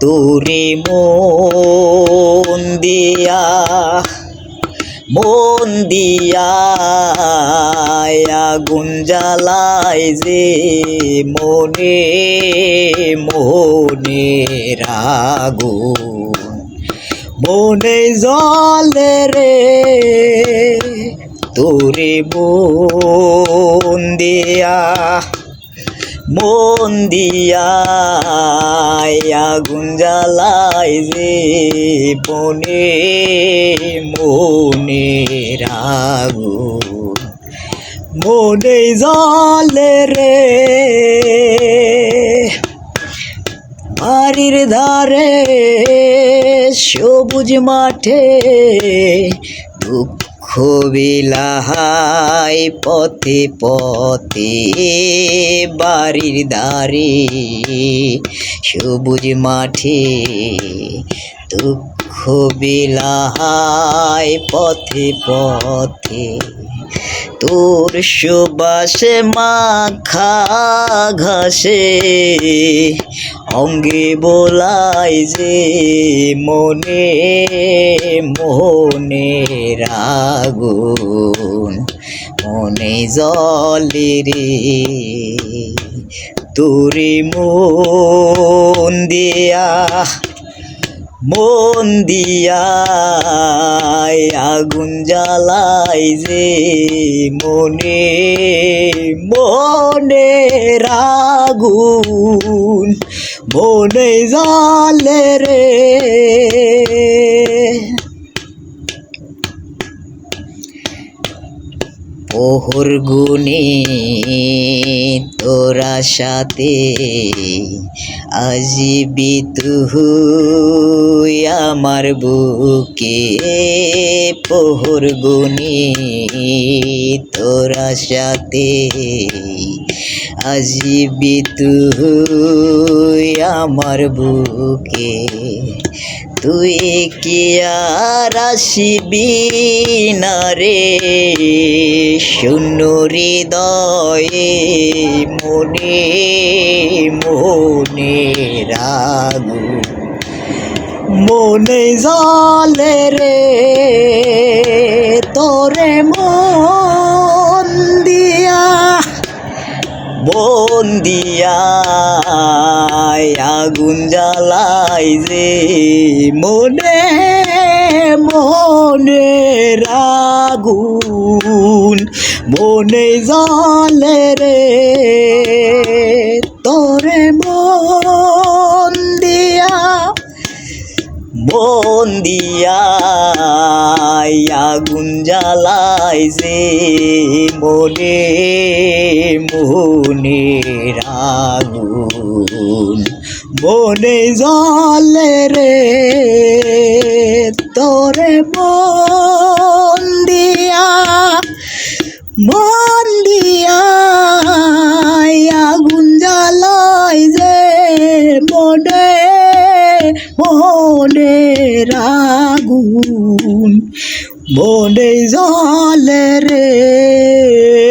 তোরে মন দিয়া মন দিয়া যে মনে মনে রাগুন মনে জলে রে তোরে মন দিয়া মন দিয়া আগুন জ্বালাই যে বনে মনে রাগুন মনে জলে রে, বাড়ির ধারে সবুজ মাঠে দুঃখ বিলাহাই পথে পথে বাড়ির দাঁড়ি সবুজ মাঠে দুঃখ বিলাহাই পথে পথে। তোর সুবাসে মাখা ঘাসে অঙ্গে বোলাই যে মনে মনে রাগুন, মনে জলে রে। তোরে মন দিয়া মন দিয়া আগুন জ্বালাই যে মনে মনে রাগুন, মনে জালে রে। পোহর গুনে তোরা সাথে আজিবি তুই আমার বুকে পোহর গুনি তোরা সাথে আজীবিত তুই আমার বুকে তুই কি আর আসিবি না রে? শূন্য হৃদয়ে মনে মনে রাগু মনে জলে রে, তোরে মন দিয়া, মন দিয়া আগুন জ্বালাই যে মনে মনে রাগুন, মনে জলে রে। তোরে মন দিয়া মন দিয়া আগুন জ্বালাই যে মনে মনে রাগুন মনে জলে রে তোরে মন দিয়া মন দিয়া আগুন জ্বালাই যে মনে মনে রাগুন মনে জলে রে।